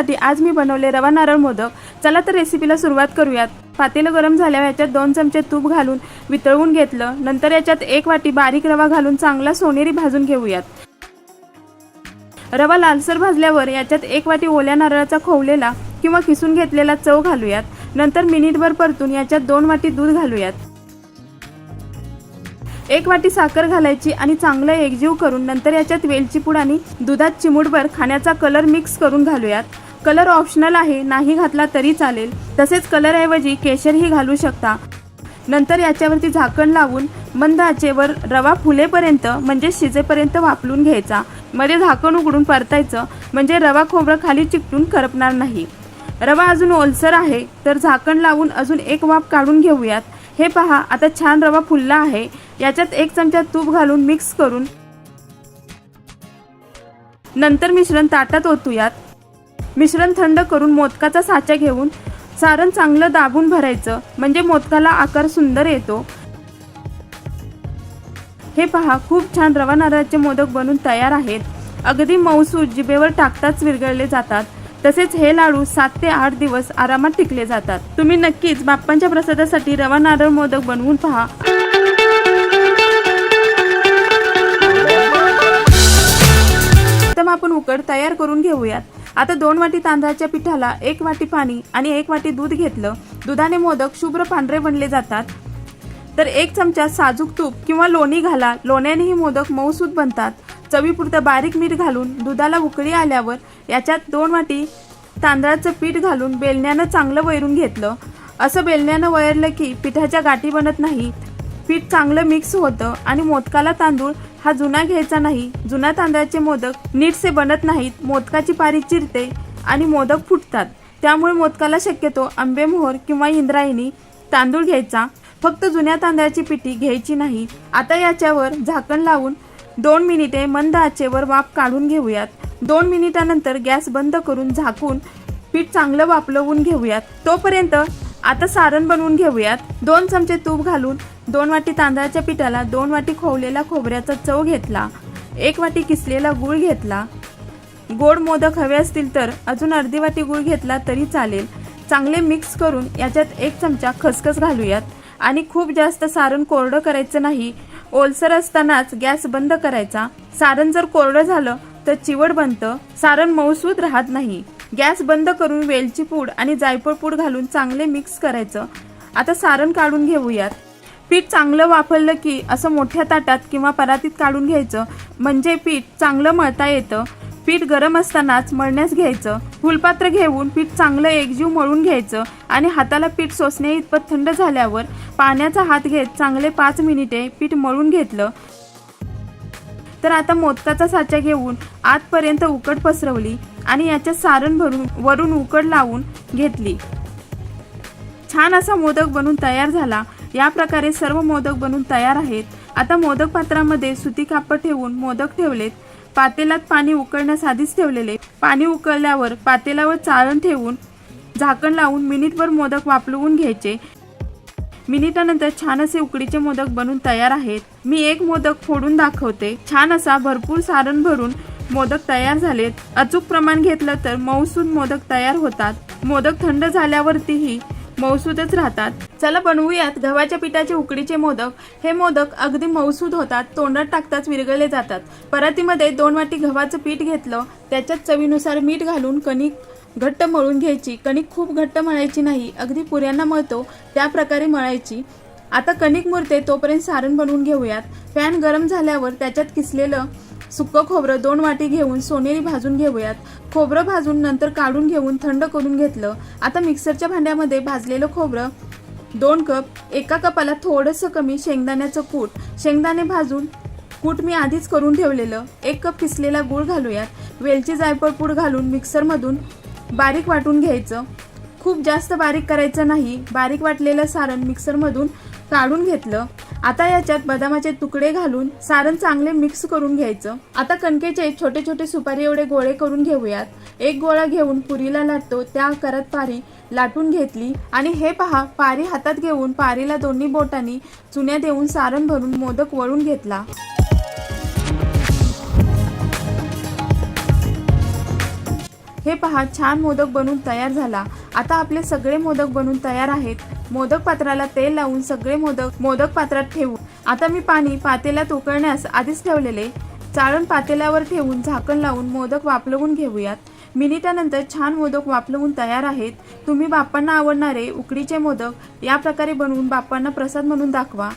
बनवण्यासाठी आज मी बनवले रवा नारळ मोदक. चला तर रेसिपीला सुरुवात करूयात. पातेलं गरम झाल्यावर याच्यात दोन चमचे तूप घालून वितळवून घेतलं. नंतर याच्यात एक वाटी बारीक रवा घालून चांगला सोनेरी भाजून घेऊयात. रवा लालसर भाजल्यावर याच्यात एक वाटी ओल्या नारळाचा खोवलेला किंवा किसून घेतलेला चव घालूयात. नंतर मिनिटभर परतून याच्यात दोन वाटी दूध घालूयात. एक वाटी साखर घालायची आणि चांगलं एकजीव करून नंतर याच्यात वेलची पूड आणि दुधात चिमूटभर खाण्याचा कलर मिक्स करून घालूयात. कलर ऑप्शनल आहे नाही घातला तरी चालेल. तसेच कलरऐवजी केशरही घालू शकता. नंतर याच्यावरती झाकण लावून मंद आचेवर रवा फुलेपर्यंत म्हणजे शिजेपर्यंत वापरून घ्यायचा. मध्ये झाकण उघडून परतायचं म्हणजे रवा खोबरं खाली चिकटून करपणार नाही. रवा अजून ओलसर आहे तर झाकण लावून अजून एक वाफ काढून घेऊयात. हे पहा आता छान रवा फुलला आहे. याच्यात एक चमचा तूप घालून मिक्स करून नंतर मिश्रण ताटात ओतूयात. मिश्रण थंड करून मोदकाचा साचा घेऊन सारण चांगलं दाबून भरायचं. म्हणजे मोदकाला आकार सुंदर येतो. हे पहा खूप छान रवा नारळाचे मोदक बनून तयार आहेत. अगदी मऊसू जिभेवर टाकताच विरघळले जातात. तसेच हे लाडू सात ते आठ दिवस आरामात टिकले जातात. तुम्ही नक्कीच बाप्पांच्या प्रसादासाठी रवा नारळ मोदक बनवून पहा. तर मग आपण उकड तयार करून घेऊयात. आता दोन वाटी तांदळाच्या पिठाला एक वाटी पाणी आणि एक वाटी दूध घेतलं. दुधाने मोदक शुभ्र पांढरे बनले जातात. तर एक चमचा साजूक तूप किंवा लोणी घाला. लोण्यानेही मोदक मऊसूद बनतात. चवीपुरतं बारीक मीठ घालून दुधाला उकळी आल्यावर याच्यात दोन वाटी तांदळाचं पीठ घालून बेलण्यानं चांगलं वैरून घेतलं. असं बेलण्यानं वैरलं की पिठाच्या गाठी बनत नाही पीठ चांगलं मिक्स होतं आणि मोदकाला तांदूळ हा जुना घ्यायचा नाही. जुना तांदळाचे मोदक नीटसे बनत नाहीत. मोदकाची पारी चिरते आणि मोदक फुटतात. त्यामुळे मोदकाला शक्यतो आंबेमोहर किंवा इंद्रायणी तांदूळ घ्यायचा. फक्त जुन्या तांदळाची पिठी घ्यायची नाही. आता याच्यावर झाकण लावून दोन मिनिटे मंद आचेवर वाफ काढून घेऊयात. दोन मिनिटानंतर गॅस बंद करून झाकून पीठ चांगलं वापलवून घेऊयात. तोपर्यंत आता सारण बनवून घेऊयात. दोन चमचे तूप घालून दोन वाटी तांदळाच्या पिठाला दोन वाटी खोवलेला खोबऱ्याचा चव घेतला. एक वाटी किसलेला गूळ घेतला. गोड मोदक हवे असतील तर अजून अर्धी वाटी गूळ घेतला तरी चालेल. चांगले मिक्स करून याच्यात एक चमचा खसखस घालूयात. आणि खूप जास्त सारण कोरडं करायचं नाही. ओलसर असतानाच गॅस बंद करायचा. सारण जर कोरडं झालं तर चिवड बनतं. सारण मऊसूद राहत नाही. गॅस बंद करून वेलची पूड आणि जायफळ पूड घालून चांगले मिक्स करायचं. आता सारण काढून घेऊयात. पीठ चांगलं वापरलं की असं मोठ्या ताटात किंवा परातीत काढून घ्यायचं. म्हणजे पीठ चांगलं मळता येतं. पीठ गरम असतानाच मळण्यास घ्यायचं. फुलपात्र घेऊन पीठ चांगलं एकजीव मळून घ्यायचं आणि हाताला पीठ सोसण्या इतपत थंड झाल्यावर पाण्याचा हात घेत चांगले पाच मिनिटे पीठ मळून घेतलं. तर आता मोदकाचा साचा घेऊन आतपर्यंत उकड पसरवली आणि याच्यात सारण भरून वरून उकड लावून घेतली. छान असा मोदक बनून तयार झाला. या प्रकारे सर्व मोदक बनून तयार आहेत. आता मोदक पात्रामध्ये सुती कापड ठेवून मोदक ठेवलेत. पातेलात पाणी उकळण्यास आधीच ठेवलेले. पाणी उकळल्यावर पातेलावर चाळण ठेवून झाकण लावून मिनिटभर मोदक वापलवून घ्यायचे. मिनिटानंतर छान असे उकडीचे मोदक बनून तयार आहेत. मी एक मोदक फोडून दाखवते. छान असा भरपूर सारण भरून मोदक तयार झालेत. अचूक प्रमाण घेतलं तर मौसून मोदक तयार होतात. मोदक थंड झाल्यावरतीही मऊसूदच राहतात. चला बनवूयात गव्हाच्या पिठाचे उकडीचे मोदक. हे मोदक अगदी मऊसूद होतात तोंडात टाकताच विरघळले जातात. परातीमध्ये दोन वाटी गव्हाचं पीठ घेतलं त्याच्यात चवीनुसार मीठ घालून कणिक घट्ट मळून घ्यायची. कणिक खूप घट्ट मळायची नाही अगदी पुऱ्यांना मळतो त्या प्रकारे मळायची. आता कणिक मुरते तोपर्यंत सारण बनवून घेऊयात. पॅन गरम झाल्यावर त्याच्यात किसलेलं सुक्कं खोबरं दोन वाटी घेऊन सोनेरी भाजून घेऊयात. खोबरं भाजून नंतर काढून घेऊन थंड करून घेतलं. आता मिक्सरच्या भांड्यामध्ये भाजलेलं खोबरं दोन कप एका कपाला थोडंसं कमी शेंगदाण्याचं कूट. शेंगदाणे भाजून कूट मी आधीच करून ठेवलेलं. एक कप किसलेला गूळ घालूयात. वेलची जायफळ पूड घालून मिक्सरमधून बारीक वाटून घ्यायचं. खूप जास्त बारीक करायचं नाही. बारीक वाटलेलं सारण मिक्सरमधून काढून घेतलं. आता याच्यात बदामाचे तुकडे घालून सारण चांगले मिक्स करून घ्यायचं. आता कणकेचे छोटे छोटे सुपारी एवढे गोळे करून घेऊयात. एक गोळा घेऊन पुरीला लाटतो. त्या आकारात पारी लाटून घेतली. आणि हे पहा पारी हातात घेऊन पारीला दोन्ही बोटांनी चुन्या देऊन सारण भरून मोदक वळून घेतला. हे पहा छान मोदक बनवून तयार झाला. आता आपले सगळे मोदक बनवून तयार आहेत. मोदक पात्राला तेल लावून सगळे मोदक मोदक पात्रात ठेवू. आता मी पाणी पातेल्यात उकळण्यास आधीच ठेवलेले. चाळण पातेल्यावर ठेवून झाकण लावून मोदक वापलवून घेऊयात. मिनिटानंतर छान मोदक वापलवून तयार आहेत. तुम्ही बाप्पांना आवडणारे उकडीचे मोदक या प्रकारे बनवून बाप्पांना प्रसाद म्हणून दाखवा.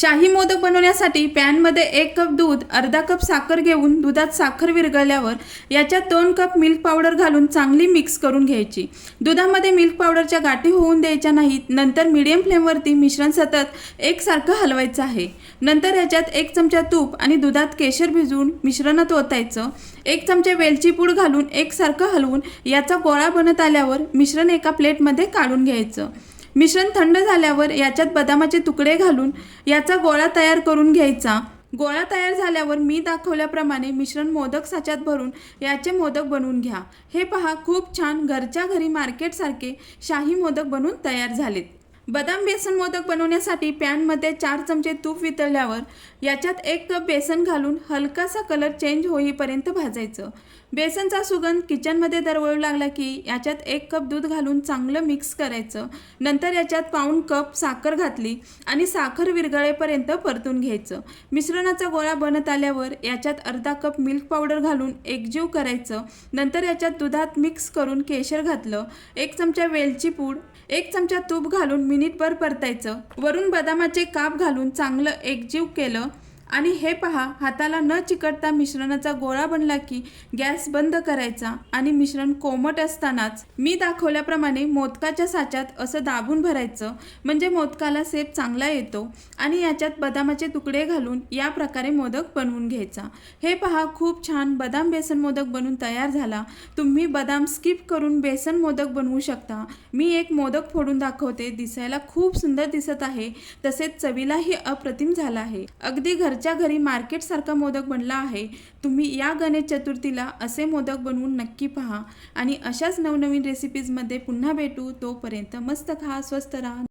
शाही मोदक बनवण्यासाठी पॅनमध्ये एक कप दूध अर्धा कप साखर घेऊन दुधात साखर विरघळल्यावर याच्यात दोन कप मिल्क पावडर घालून चांगली मिक्स करून घ्यायची. दुधामध्ये मिल्क पावडरच्या गाठी होऊन द्यायच्या नाहीत नंतर मिडियम फ्लेमवरती मिश्रण सतत एकसारखं हलवायचं आहे. नंतर याच्यात एक चमचा तूप आणि दुधात केशर भिजवून मिश्रणात ओतायचं. एक चमचा वेलची पूड घालून एकसारखं हलवून याचा गोळा बनत आल्यावर मिश्रण एका प्लेटमध्ये काढून घ्यायचं. मिश्रण थंड झाल्यावर याच्यात बदामाचे तुकडे घालून याचा गोळा तयार करून घ्यायचा. गोळा तयार झाल्यावर मी दाखवल्याप्रमाणे मिश्रण मोदक साच्यात भरून याचे मोदक बनवून घ्या. हे पहा खूप छान घरच्या घरी मार्केटसारखे शाही मोदक बनवून तयार झालेत. बदाम बेसन मोदक बनवण्यासाठी पॅनमध्ये चार चमचे तूप वितळल्यावर याच्यात एक कप बेसन घालून हलकासा कलर चेंज होईपर्यंत भाजायचं. बेसनचा सुगंध किचनमध्ये दरवळू लागला की याच्यात एक कप दूध घालून चांगलं मिक्स करायचं. नंतर याच्यात पाऊण कप साखर घातली आणि साखर विरघळेपर्यंत परतून घ्यायचं. मिश्रणाचा गोळा बनत आल्यावर याच्यात अर्धा कप मिल्क पावडर घालून एकजीव करायचं. नंतर याच्यात दुधात मिक्स करून केशर घातलं. एक चमचा वेलची पूड एक चमचा तूप घालून मिनिटभर परतायचं. वरून बदामाचे काप घालून चांगलं एकजीव केलं. आणि हे पहा हाताला न चिकटता मिश्रणाचा गोळा बनला की गॅस बंद करायचा आणि मिश्रण कोमट असतानाच मी दाखवल्याप्रमाणे मोदकाच्या साच्यात असं दाबून भरायचं म्हणजे मोदकाला सेप चांगला येतो आणि याच्यात बदामाचे तुकडे घालून या प्रकारे मोदक बनवून घ्यायचा. हे पहा खूप छान बदाम बेसन मोदक बनवून तयार झाला. तुम्ही बदाम स्किप करून बेसन मोदक बनवू शकता. मी एक मोदक फोडून दाखवते दिसायला खूप सुंदर दिसत आहे तसेच चवीलाही अप्रतिम झाला आहे. अगदी घर घरच्या घरी मार्केटसारखा मोदक बनला आहे तुम्ही या गणेश चतुर्थीला असे मोदक बनवून नक्की पहा. आणि अशाच नवनवीन रेसिपीजमध्ये पुन्हा भेटू. तोपर्यंत मस्त खा स्वस्त राहा.